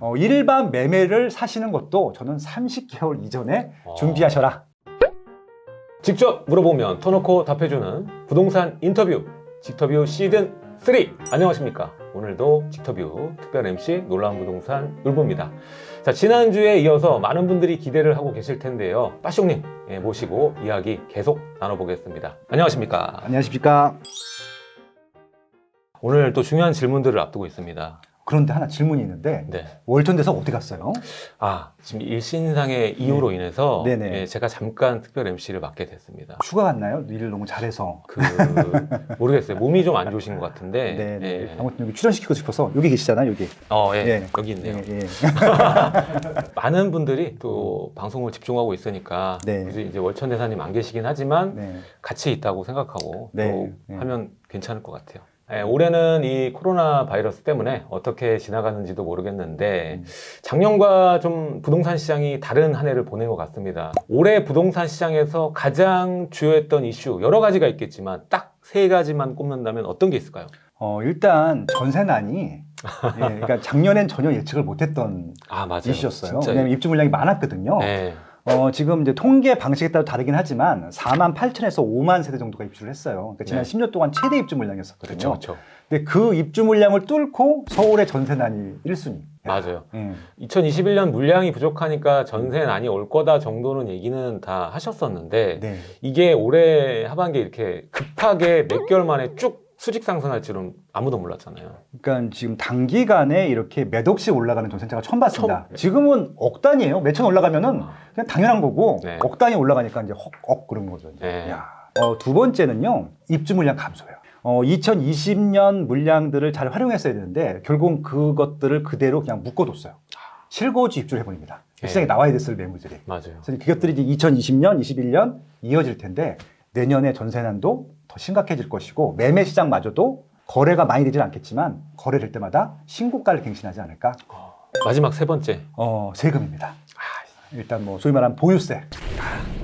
어, 일반 매매를 사시는 것도 저는 30개월 이전에 어. 준비하셔라. 직접 물어보면 터놓고 답해주는 부동산 인터뷰 직터뷰 시즌 3 안녕하십니까? 오늘도 직터뷰 특별 MC 놀라운 부동산 울보입니다. 자 지난주에 이어서 많은 분들이 기대를 하고 계실 텐데요. 빠숑님 예, 모시고 이야기 계속 나눠보겠습니다. 안녕하십니까? 안녕하십니까. 오늘 또 중요한 질문들을 앞두고 있습니다 그런데 하나 질문이 있는데 네. 월천대석 어디 갔어요? 아 지금 일신상의 이유로 인해서 네. 네네. 예, 제가 잠깐 특별 MC를 맡게 됐습니다 휴가 갔나요? 일을 너무 잘해서. 그 모르겠어요 몸이 좀 안 좋으신 것 같은데 네, 네. 예. 아무튼 여기 출연시키고 싶어서 여기 계시잖아요, 여기. 어, 예. 예. 여기 있네요. 예, 예. 많은 분들이 또 방송을 집중하고 있으니까 네. 굳이 이제 월천 대사님 안 계시긴 하지만 네. 같이 있다고 생각하고 네. 또 네. 하면 괜찮을 것 같아요. 예, 올해는 이 코로나 바이러스 때문에 어떻게 지나가는지도 모르겠는데 음. 작년과 좀 부동산 시장이 다른 한 해를 보낸 것 같습니다. 올해 부동산 시장에서 가장 주요했던 이슈 여러 가지가 있겠지만 딱 세 가지만 꼽는다면 어떤 게 있을까요? 어, 일단 전세난이 예, 그러니까 작년엔 전혀 예측을 못했던 아 맞아요. 이슈였어요. 진짜. 왜냐하면 입주 물량이 많았거든요. 네. 어, 지금 이제 통계 방식에 따라 다르긴 하지만 4만 8천에서 5만 세대 정도가 입주를 했어요. 그러니까 지난 네. 10년 동안 최대 입주 물량이었었거든요. 그렇죠, 그렇죠. 근데 그 입주 물량을 뚫고 서울의 전세난이 1순위. 맞아요. 예. 2021년 물량이 부족하니까 아니 올 거다 정도는 얘기는 다 하셨었는데 네. 이게 올해 하반기에 이렇게 급하게 몇 개월 만에 쭉 수직 상승할 줄은 아무도 몰랐잖아요. 그러니까 지금 단기간에 이렇게 몇 억씩 올라가는 전세가 처음 봤습니다. 처음. 지금은 억 단위예요. 몇천 올라가면은 그냥 당연한 거고 네. 억 단위 올라가니까 이제 헉, 억 그런 거죠. 이제. 네. 야. 어, 두 번째는요. 입주 물량 감소예요. 어, 2020년 물량들을 잘 활용했어야 되는데 결국 그것들을 그대로 그냥 묶어뒀어요. 실거주 입주를 해버립니다. 네. 시장에 나와야 됐을 매물들이. 맞아요. 그래서 그것들이 이제 2020년, 21년 이어질 텐데 내년에 전세난도 더 심각해질 것이고 매매 시장마저도 거래가 많이 되진 않겠지만 거래될 때마다 신고가를 갱신하지 않을까? 마지막 세 번째. 어, 세금입니다. 일단 뭐 소위 말하는 보유세.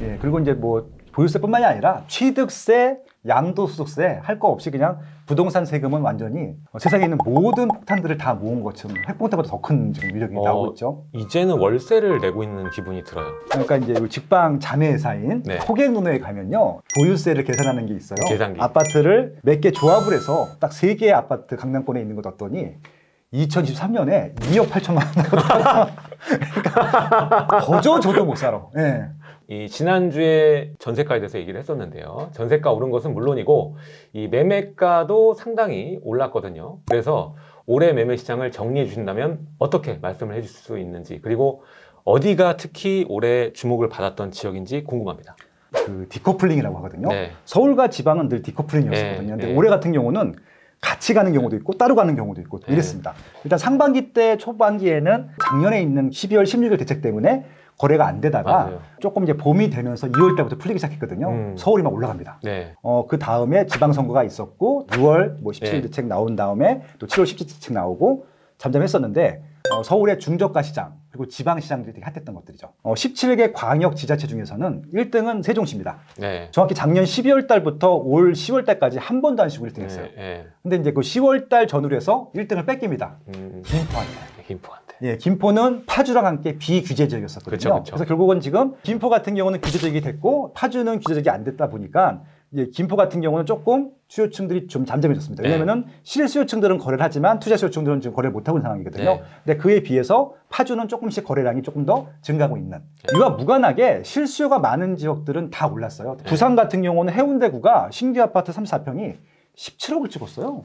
예, 그리고 이제 뭐 보유세뿐만이 아니라 취득세, 양도소득세 할 거 없이 그냥 부동산 세금은 완전히 어, 세상에 있는 모든 폭탄들을 다 모은 것처럼 핵폭탄보다 더 큰 지금 위력이 어. 나오고 있죠. 이제는 월세를 내고 있는 기분이 들어요. 그러니까 이제 이 직방 자매회사인 네. 호갱노노에 가면요 보유세를 계산하는 게 있어요. 계산기. 아파트를 몇 개 조합을 해서 딱 세 개의 아파트 강남권에 있는 거 뒀더니 2023년에 2억 8천만 원. 그러니까 거저 저도 못 살아. 예. 이 지난주에 전세가에 대해서 얘기를 했었는데요. 전세가 오른 것은 물론이고 이 매매가도 상당히 올랐거든요. 그래서 올해 매매 시장을 정리해 주신다면 어떻게 말씀을 해 주실 수 있는지 그리고 어디가 특히 올해 주목을 받았던 지역인지 궁금합니다. 그 디커플링이라고 하거든요. 네. 서울과 지방은 늘 디커플링이었거든요. 네, 근데 네. 올해 같은 경우는 같이 가는 경우도 있고 따로 가는 경우도 있고 네. 이랬습니다. 일단 상반기 때 초반기에는 작년에 있는 12월 16일 대책 때문에 거래가 안 되다가 맞아요. 조금 이제 봄이 되면서 2월 달부터 풀리기 시작했거든요. 음. 서울이 막 올라갑니다. 네. 어, 그 다음에 지방선거가 있었고 6월 뭐 17일 네. 대책 나온 다음에 또 7월 17일 대책 나오고 잠잠했었는데 어, 서울의 중저가 시장 그리고 지방 시장들이 되게 핫했던 것들이죠. 어, 17개 광역 지자체 중에서는 1등은 세종시입니다. 네. 정확히 작년 12월 달부터 올 10월 달까지 한 번도 안 쉬고 1등 했어요. 네. 네. 근데 이제 그 10월 달 전후로 해서 1등을 뺏깁니다. 음, 김포한테. 김포한테. 예, 김포는 파주랑 함께 비규제 지역이었었거든요. 그쵸, 그쵸. 래서 결국은 지금 김포 같은 경우는 규제 지역이 됐고 파주는 규제 지역이 안 됐다 보니까 이제 김포 같은 경우는 조금 수요층들이 좀 잠잠해졌습니다. 네. 왜냐면은 실수요층들은 거래를 하지만 투자 수요층들은 지금 거래를 못 하고 있는 상황이거든요. 네. 근데 그에 비해서 파주는 조금씩 거래량이 조금 더 증가하고 있는. 이와 무관하게 실수요가 많은 지역들은 다 올랐어요. 네. 부산 같은 경우는 해운대구가 신규 아파트 34평이 17억을 찍었어요.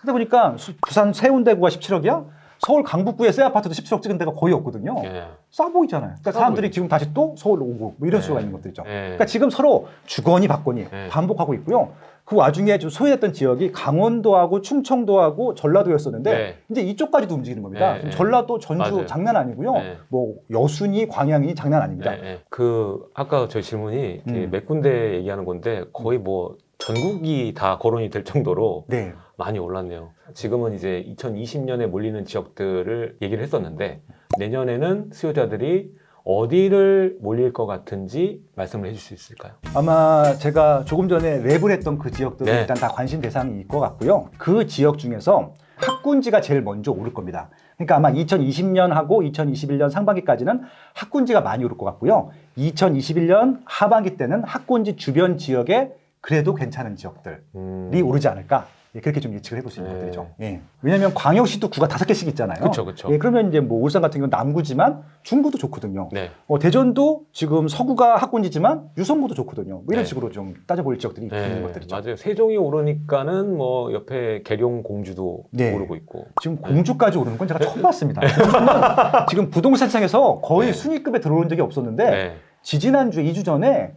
근데 보니까 수- 부산 세운대구가 17억이야? 서울 강북구의 새 아파트도 17억 찍은 데가 거의 없거든요. 네. 싸 보이잖아요. 그러니까 싸 사람들이. 지금 다시 또 서울 오고 뭐 이런 네. 수가 있는 것들이죠. 네. 그러니까 지금 서로 주거니 받거니 네. 반복하고 있고요. 그 와중에 좀 소외했던 지역이 강원도하고 충청도하고 전라도였었는데 네. 이제 이쪽까지도 움직이는 겁니다. 네. 전라도, 전주 맞아요. 장난 아니고요. 네. 뭐 여순이, 광양이 장난 아닙니다. 그 아까 저희 질문이 음. 몇 군데 얘기하는 건데 거의 뭐 전국이 다 거론이 될 정도로 네. 많이 올랐네요. 지금은 이제 2020년에 몰리는 지역들을 얘기를 했었는데 내년에는 수요자들이 어디를 몰릴 것 같은지 말씀을 해줄 수 있을까요? 아마 제가 조금 전에 랩을 했던 그 지역들은 네. 일단 다 관심 대상이 있을 것 같고요. 그 지역 중에서 학군지가 제일 먼저 오를 겁니다. 그러니까 아마 2020년하고 2021년 상반기까지는 학군지가 많이 오를 것 같고요. 2021년 하반기 때는 학군지 주변 지역에 그래도 괜찮은 지역들이 음. 오르지 않을까. 예, 그렇게 좀 예측을 해볼 수 있는 네. 것들이죠. 예. 왜냐하면 광역시도 구가 다섯 개씩 있잖아요. 그쵸, 그쵸. 예, 그러면 이제 뭐 울산 같은 경우 는 남구지만 중구도 좋거든요. 네. 어, 대전도 지금 서구가 학군지지만 유성구도 좋거든요. 뭐 이런 네. 식으로 좀 따져볼 지역들이 있는 네, 것들이죠. 맞아요. 세종이 오르니까는 뭐 옆에 계룡 공주도 네. 오르고 있고. 지금 공주까지 오르는 건 제가 처음 봤습니다. 지금 부동산 시장에서 거의 네. 순위급에 들어온 적이 없었는데 네. 지지난주에 2주 전에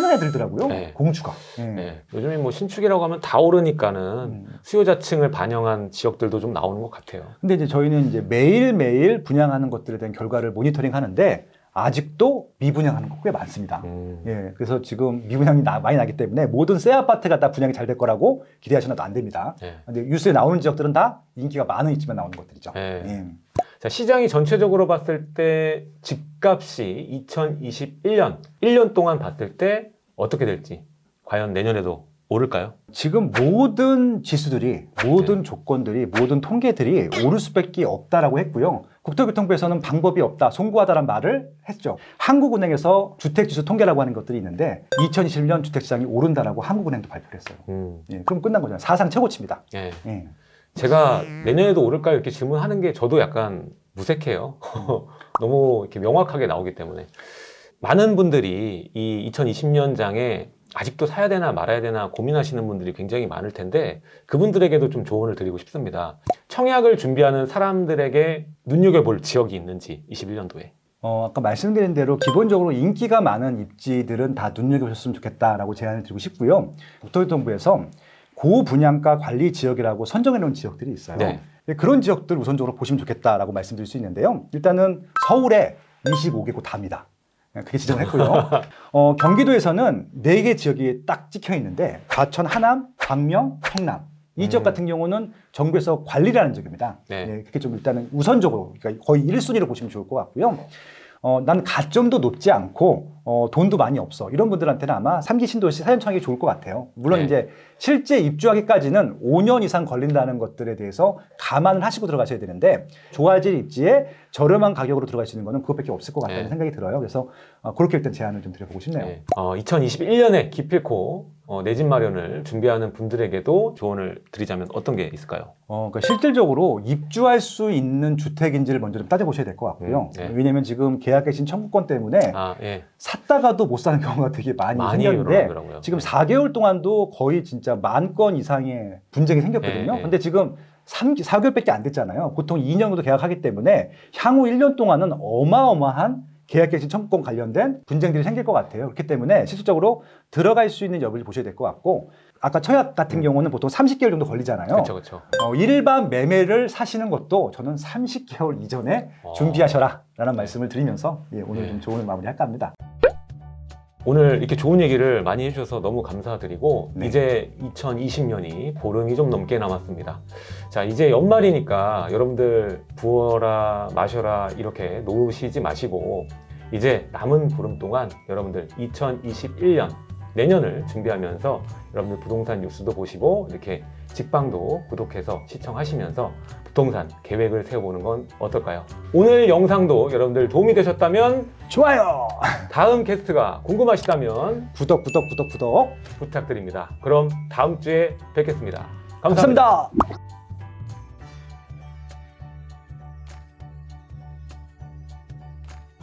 탑 10에 들더라고요. 네. 공주가. 예. 네. 요즘에 뭐 신축이라고 하면 다 오르니까는 음. 수요자층을 반영한 지역들도 좀 나오는 것 같아요. 근데 이제 저희는 이제 매일매일 분양하는 것들에 대한 결과를 모니터링 하는데 아직도 미분양하는 거 꽤 많습니다. 음. 예, 그래서 지금 미분양이 나- 많이 나기 때문에 모든 새 아파트가 다 분양이 잘 될 거라고 기대하셔도 안 됩니다. 네. 근데 뉴스에 나오는 지역들은 다 인기가 많은 위치만 나오는 것들이죠. 네. 예. 자, 시장이 전체적으로 봤을 때 집값이 2021년 1년 동안 봤을 때 어떻게 될지 과연 내년에도 오를까요? 지금 모든 지수들이 모든 조건들이 모든 통계들이 오를 수밖에 없다라고 했고요. 국토교통부에서는 방법이 없다, 송구하다란 말을 했죠. 한국은행에서 주택지수 통계라고 하는 것들이 있는데 2021년 주택시장이 오른다라고 한국은행도 발표를 했어요. 음. 예, 그럼 끝난 거잖아요. 사상 최고치입니다. 예. 예. 제가 내년에도 오를까요? 이렇게 질문하는 게 저도 약간 무색해요. 너무 이렇게 명확하게 나오기 때문에. 많은 분들이 이 2020년장에 아직도 사야 되나 말아야 되나 고민하시는 분들이 굉장히 많을 텐데 그분들에게도 좀 조언을 드리고 싶습니다. 청약을 준비하는 사람들에게 눈여겨볼 지역이 있는지 21년도에. 어, 아까 말씀드린 대로 기본적으로 인기가 많은 입지들은 다 눈여겨보셨으면 좋겠다라고 제안을 드리고 싶고요. 국토교통부에서 고분양가 관리 지역이라고 선정해 놓은 지역들이 있어요. 네. 예, 그런 지역들 우선적으로 보시면 좋겠다라고 말씀드릴 수 있는데요. 일단은 서울에 25개고 답니다. 예, 그게 지정했고요. 어, 경기도에서는 4개 지역이 딱 찍혀 있는데 과천, 하남, 광명, 성남. 이 지역 음. 같은 경우는 정부에서 관리를 하는 지역입니다. 네. 예, 그게 좀 일단은 우선적으로 그러니까 거의 1순위로 보시면 좋을 것 같고요. 어, 난 가점도 높지 않고 어, 돈도 많이 없어 이런 분들한테는 아마 삼기 신도시 사연청하기 좋을 것 같아요. 물론 네. 이제 실제 입주하기까지는 5년 이상 걸린다는 것들에 대해서 감안을 하시고 들어가셔야 되는데 좋아질 입지에 저렴한 가격으로 들어갈 수 있는 거는 그것밖에 없을 것 같다는 네. 생각이 들어요. 그래서 어, 그렇게 일단 제안을 좀 드려보고 싶네요. 네. 어, 2021년에 기필코 어, 내 집 마련을 준비하는 분들에게도 조언을 드리자면 어떤 게 있을까요? 어, 그러니까 실질적으로 입주할 수 있는 주택인지를 먼저 좀 따져보셔야 될 것 같고요. 음, 네. 왜냐하면 지금 계약 개신 청구권 때문에 아, 예. 샀다가도 못 사는 경우가 되게 많이, 많이 생겼는데 일어나더라고요. 지금 네. 4개월 동안도 거의 진짜 만 건 이상의 분쟁이 생겼거든요. 네, 네. 근데 지금 3, 4개월밖에 안 됐잖아요. 보통 2년 정도 계약하기 때문에 향후 1년 동안은 어마어마한 계약갱신 청구권 관련된 분쟁들이 생길 것 같아요. 그렇기 때문에 실질적으로 들어갈 수 있는 여부를 보셔야 될 것 같고 아까 청약 같은 음. 경우는 보통 30개월 정도 걸리잖아요. 그렇죠, 그렇죠. 어, 일반 매매를 사시는 것도 저는 30개월 이전에 어. 준비하셔라 라는 네. 말씀을 드리면서 예, 오늘 네. 좀 좋은 마무리 할까 합니다. 오늘 이렇게 좋은 얘기를 많이 해주셔서 너무 감사드리고 네. 이제 2020년이 보름이 좀 넘게 남았습니다. 자 이제 연말이니까 여러분들 부어라 마셔라 이렇게 노시지 마시고 이제 남은 보름 동안 여러분들 2021년 내년을 준비하면서 여러분들 부동산 뉴스도 보시고 이렇게 직방도 구독해서 시청하시면서 부동산 계획을 세워보는 건 어떨까요? 오늘 영상도 여러분들 도움이 되셨다면 좋아요! 다음 게스트가 궁금하시다면 구독, 구독, 구독, 구독. 부탁드립니다. 그럼 다음 주에 뵙겠습니다 감사합니다. 감사합니다.